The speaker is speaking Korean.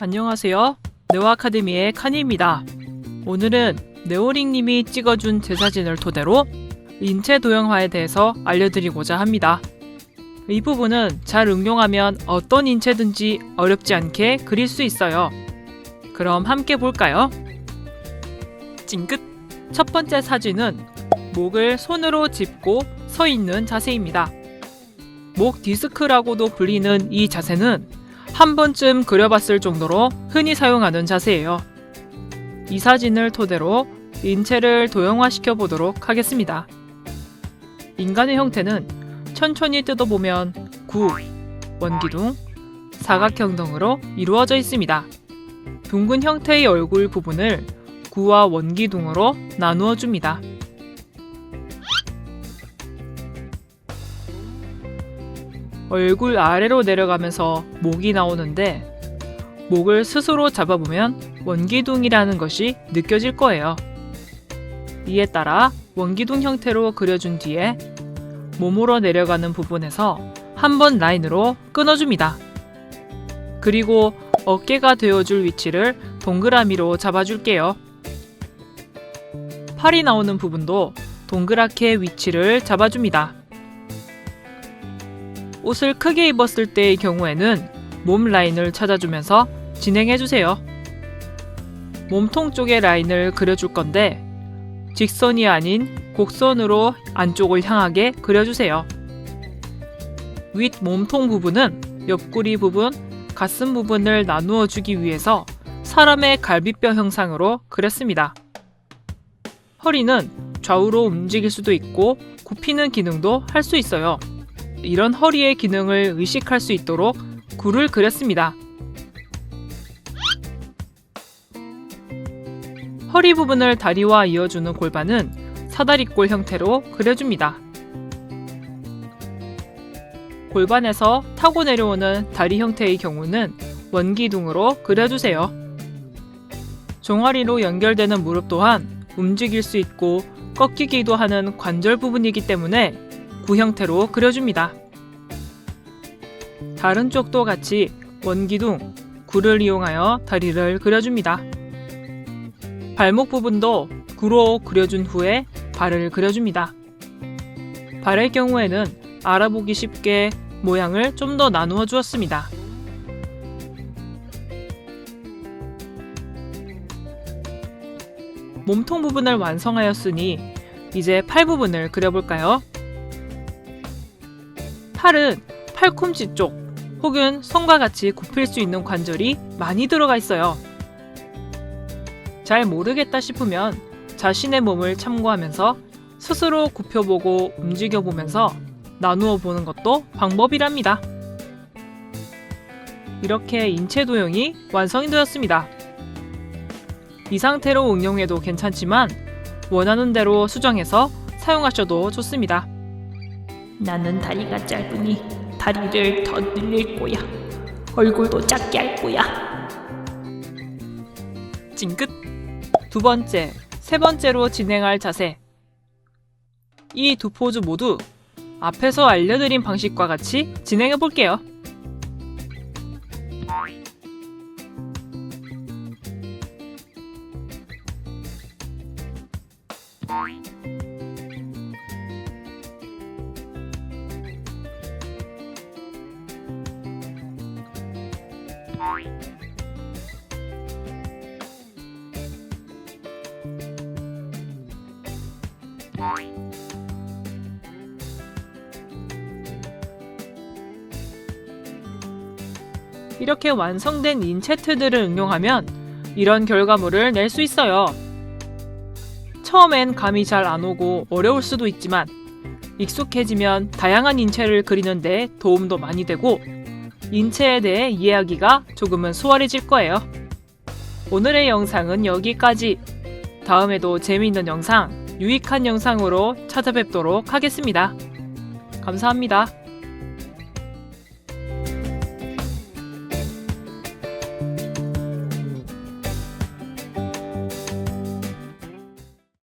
안녕하세요. 네오 아카데미의 칸입니다. 오늘은 네오링님이 찍어준 제 사진을 토대로 인체 도형화에 대해서 알려드리고자 합니다. 이 부분은 잘 응용하면 어떤 인체든지 어렵지 않게 그릴 수 있어요. 그럼 함께 볼까요? 찡긋! 첫 번째 사진은 목을 손으로 짚고 서 있는 자세입니다. 목 디스크라고도 불리는 이 자세는 한 번쯤 그려봤을 정도로 흔히 사용하는 자세예요. 이 사진을 토대로 인체를 도형화시켜 보도록 하겠습니다. 인간의 형태는 천천히 뜯어보면 구, 원기둥, 사각형 등으로 이루어져 있습니다. 둥근 형태의 얼굴 부분을 구와 원기둥으로 나누어 줍니다. 얼굴 아래로 내려가면서 목이 나오는데 목을 스스로 잡아보면 원기둥이라는 것이 느껴질 거예요. 이에 따라 원기둥 형태로 그려준 뒤에 몸으로 내려가는 부분에서 한 번 라인으로 끊어줍니다. 그리고 어깨가 되어줄 위치를 동그라미로 잡아줄게요. 팔이 나오는 부분도 동그랗게 위치를 잡아줍니다. 옷을 크게 입었을 때의 경우에는 몸 라인을 찾아주면서 진행해주세요. 몸통 쪽의 라인을 그려줄 건데 직선이 아닌 곡선으로 안쪽을 향하게 그려주세요. 윗 몸통 부분은 옆구리 부분, 가슴 부분을 나누어 주기 위해서 사람의 갈비뼈 형상으로 그렸습니다. 허리는 좌우로 움직일 수도 있고 굽히는 기능도 할 수 있어요. 이런 허리의 기능을 의식할 수 있도록 굴을 그렸습니다. 허리 부분을 다리와 이어주는 골반은 사다리꼴 형태로 그려줍니다. 골반에서 타고 내려오는 다리 형태의 경우는 원기둥으로 그려주세요. 종아리로 연결되는 무릎 또한 움직일 수 있고 꺾이기도 하는 관절 부분이기 때문에 구 형태로 그려줍니다. 다른 쪽도 같이 원기둥, 구를 이용하여 다리를 그려줍니다. 발목 부분도 구로 그려준 후에 발을 그려줍니다. 발의 경우에는 알아보기 쉽게 모양을 좀 더 나누어 주었습니다. 몸통 부분을 완성하였으니 이제 팔 부분을 그려볼까요? 팔은 팔꿈치 쪽 혹은 손과 같이 굽힐 수 있는 관절이 많이 들어가 있어요. 잘 모르겠다 싶으면 자신의 몸을 참고하면서 스스로 굽혀보고 움직여보면서 나누어 보는 것도 방법이랍니다. 이렇게 인체 도형이 완성이 되었습니다. 이 상태로 응용해도 괜찮지만 원하는 대로 수정해서 사용하셔도 좋습니다. 나는 다리가 짧으니 다리를 더 늘릴 거야. 얼굴도 작게 할 거야. 찡긋. 두 번째, 세 번째로 진행할 자세. 이 두 포즈 모두 앞에서 알려드린 방식과 같이 진행해 볼게요. 이렇게 완성된 인체트들을 응용하면 이런 결과물을 낼 수 있어요. 처음엔 감이 잘 안 오고 어려울 수도 있지만 익숙해지면 다양한 인체를 그리는데 도움도 많이 되고 인체에 대해 이해하기가 조금은 수월해질 거예요. 오늘의 영상은 여기까지. 다음에도 재미있는 영상, 유익한 영상으로 찾아뵙도록 하겠습니다. 감사합니다.